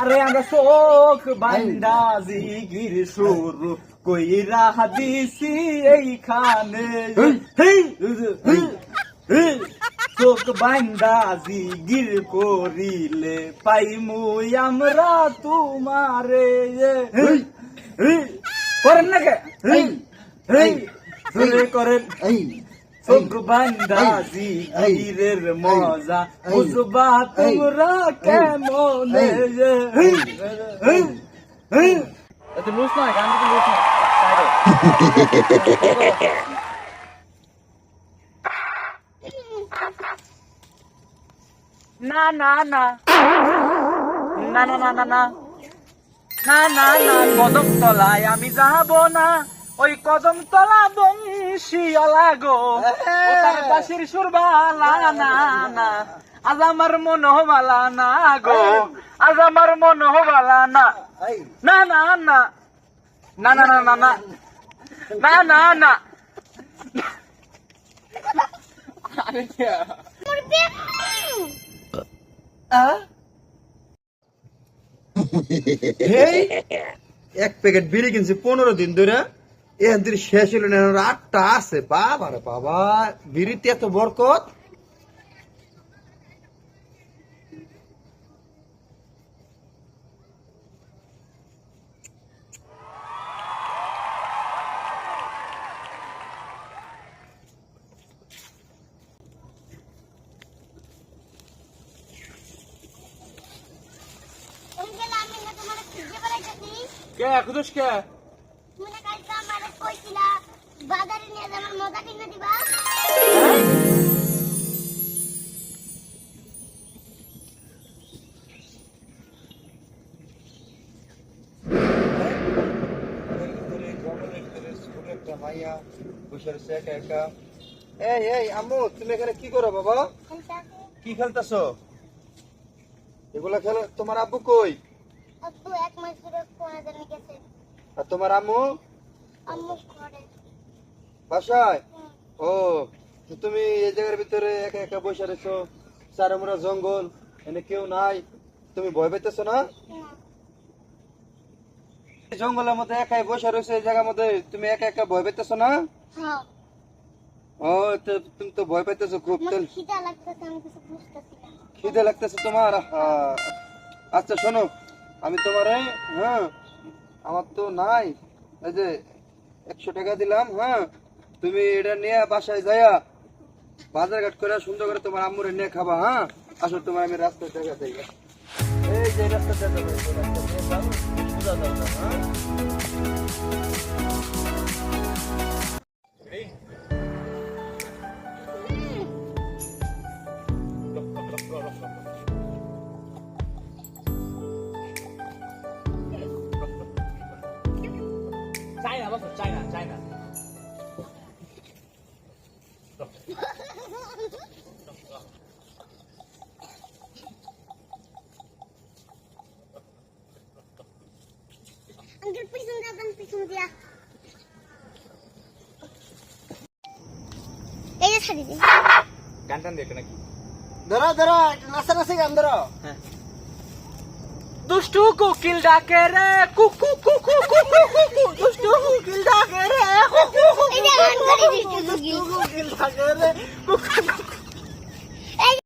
আরে আমরা শোক বান্দা জিগির শুরু কইরা দিছি এইখানে। শোক বান্দা জিগির করিলে পাইমু আমরা তোমারে। করেন না কে করেন। চোখ মজা বুঝবা তোমরা কেমন গান নয় না না না না না না না না না না না কদম তলায় আমি যাব না ওই কদম তলা বংশীওয়ালা গো তার বাসির সুরবালা না না। আজ আমার মন হবালা না গো। আজ আমার মন হবালা না না না। না না না না না। না না না। এক প্যাকেট বিড়ি কিনছি পনেরো দিন ধরে। এদিন শেষ হলো না আটটা আছে। বাবা রে বাবা বিড়িতে এত বরকত? কে খুদুস কে? কইছিলা বাজারে নিয়ে যাবার মজা কিনে দিবা? এই এই আম্মু তুমি এখানে কি করো বাবা? কি খেলতেছো? এগুলা খেলো তোমার আব্বু কই? আব্বু এক মাস ধরে কোনা জানি গেছে। আর তোমার আম্মু? আম্মু ঘরে। বাসায়? ও তুমি এই জায়গার ভিতরে একা একা বসে রয়েছো চারমুরা জঙ্গল এনে কেউ নাই? তুমি ভয় পেতেছো না? জঙ্গলের মধ্যে একাই বসে রয়েছে এই জায়গার মধ্যে তুমি একা একা ভয় পেতেছো না? হ্যাঁ। ও তো তুমি তো ভয় পেতেছো খুব খিদে লাগতেছে তোমার। আচ্ছা শোনো আমি তোমার হ্যাঁ আমার তো নাই। এই যে একশো টাকা দিলাম হ্যাঁ? তুমি এটা নিয়ে বাসায় যাইয়া বাজার ঘাট করে সুন্দর করে তোমার আম্মুরে নিয়ে খাবা হ্যাঁ? আসো, তোমার আমি রাস্তার দেখা দেই। এই যে রাস্তা দেখা दुष्टू को किल डाके रे कु कु कु कु दुष्ट Zagueiro,